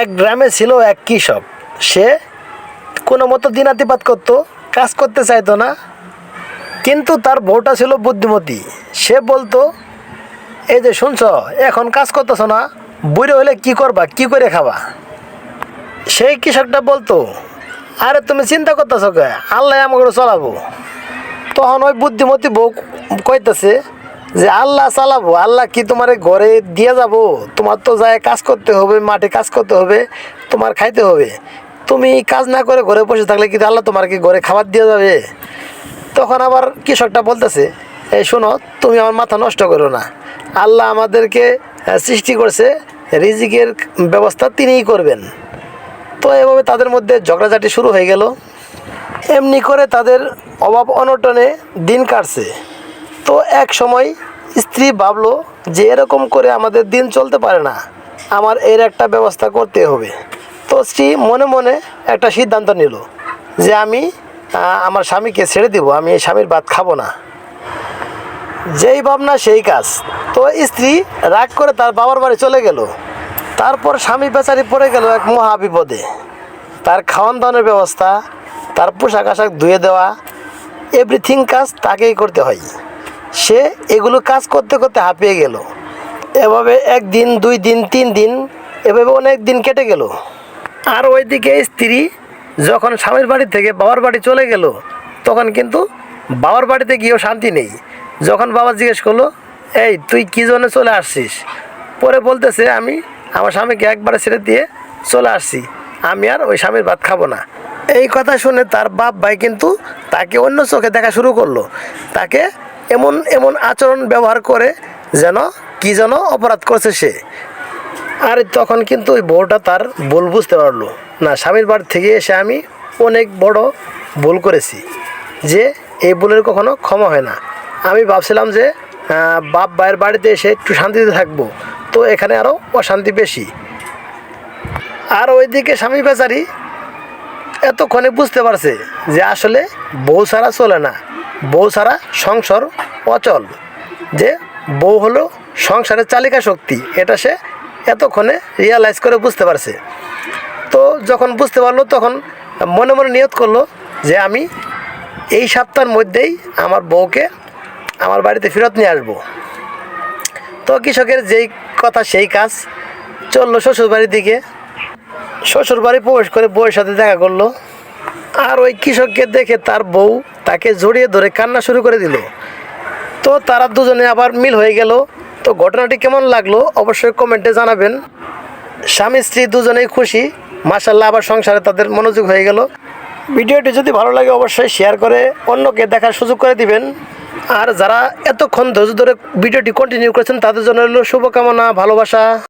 এক গ্রামে ছিল এক কৃষক। সে কোনো মতো দিনাতিপাত করতো, কাজ করতে চাইতো না। কিন্তু তার বউটা ছিল বুদ্ধিমতী। সে বলতো, এই যে শুনছ, এখন কাজ করতেছ না, বুড়ো হলে কি করবা, কি করে খাবা? সেই কৃষকটা বলতো, আরে তুমি চিন্তা করতেছ কে? আল্লাহ আমাকে চলাবো। তখন ওই বুদ্ধিমতী বউ কইতেছে যে আল্লাহ চালাবো, আল্লাহ কি তোমার ঘরে দিয়ে যাব? তোমার তো যায় কাজ করতে হবে, মাঠে কাজ করতে হবে, তোমার খাইতে হবে। তুমি কাজ না করে ঘরে বসে থাকলে কিন্তু আল্লাহ তোমার কি ঘরে খাবার দিয়ে যাবে। তখন আবার কৃষকটা বলতেছে, এই শোনো, তুমি আমার মাথা নষ্ট করো না। আল্লাহ আমাদেরকে সৃষ্টি করছে, রিজিকের ব্যবস্থা তিনিই করবেন। তো এভাবে তাদের মধ্যে ঝগড়াঝাটি শুরু হয়ে গেল। এমনি করে তাদের অভাব অনটনে দিন কাটছে। তো এক সময় স্ত্রী ভাবলো যে এরকম করে আমাদের দিন চলতে পারে না। আমার এর একটা ব্যবস্থা করতে হবে। তো স্ত্রী মনে মনে একটা সিদ্ধান্ত নিল যে আমি আমার স্বামীকে ছেড়ে দিব, আমি এই স্বামীর ভাত খাব না। যেই ভাবনা সেই কাজ। তো স্ত্রী রাগ করে তার বাবার বাড়ি চলে গেল। তারপর স্বামী বেচারি পড়ে গেল এক মহা বিপদে। তার খাওয়ান দাওয়ানোর ব্যবস্থা, তার পোশাক আশাক ধুয়ে দেওয়া এভরিথিং কাজ তাকেই করতে হয়। সে এগুলো কাজ করতে করতে হাঁপিয়ে গেল। এভাবে একদিন, দুই দিন, তিন দিন, এভাবে অনেক দিন কেটে গেল। আর ওইদিকে স্ত্রী যখন স্বামীর বাড়ি থেকে বাবার বাড়ি চলে গেল, তখন কিন্তু বাবার বাড়িতে গিয়েও শান্তি নেই। যখন বাবা জিজ্ঞেস করল, এই, তুই কী জন্য চলে আসছিস? পরে বলতেছে, আমি আমার স্বামীকে একবারে ছেড়ে দিয়ে চলে আসছি। আমি আর ওই স্বামীর ভাত খাব না। এই কথা শুনে তার বাপ ভাই কিন্তু তাকে অন্য চোখে দেখা শুরু করল। তাকে এমন এমন আচরণ ব্যবহার করে যেন কি যেন অপরাধ করছে সে। আর তখন কিন্তু ওই বউটা তার ভুল বুঝতে পারল। না, স্বামীর বাড়ি থেকে এসে আমি অনেক বড় ভুল করেছি যে এই ভুলের কখনো ক্ষমা হয় না। আমি ভাবছিলাম যে বাপ ভাইয়ের বাড়িতে এসে একটু শান্তিতে থাকব, তো এখানে আরও অশান্তি বেশি। আর ওইদিকে স্বামী বেচারি এতক্ষণে বুঝতে পারছে যে আসলে বউ ছাড়া চলে না। বউ ছাড়া সংসার অচল যে বউ হলো সংসারের চালিকা শক্তি। এটা সে এতক্ষণে রিয়ালাইজ করে বুঝতে পারছে। তো যখন বুঝতে পারল, তখন মনে মনে নিয়ত করল যে আমি এই সপ্তাহের মধ্যেই আমার বউকে আমার বাড়িতে ফেরত নিয়ে আসব। তো কৃষকের যেই কথা, সেই কাজ চলল শ্বশুর বাড়ির দিকে। শ্বশুর বাড়ি প্রবেশ করে বউয়ের সাথে দেখা করল। আর ওই কৃষককে দেখে তার বউ তাকে জড়িয়ে ধরে কান্না শুরু করে দিল। তো তারা দুজনে আবার মিল হয়ে গেল। তো ঘটনাটি কেমন লাগল অবশ্যই কমেন্টে জানাবেন। স্বামী, স্ত্রী দুজনেই খুশি। মাসাল্লাহ আবার সংসারে তাদের মনোযোগ হয়ে গেল। ভিডিওটি যদি ভালো লাগে অবশ্যই শেয়ার করে অন্যকে দেখার সুযোগ করে দিবেন। আর যারা এতক্ষণ ধৈর্য ধরে ভিডিওটি কন্টিনিউ করেছেন, তাদের জন্য হলো শুভকামনা, ভালোবাসা।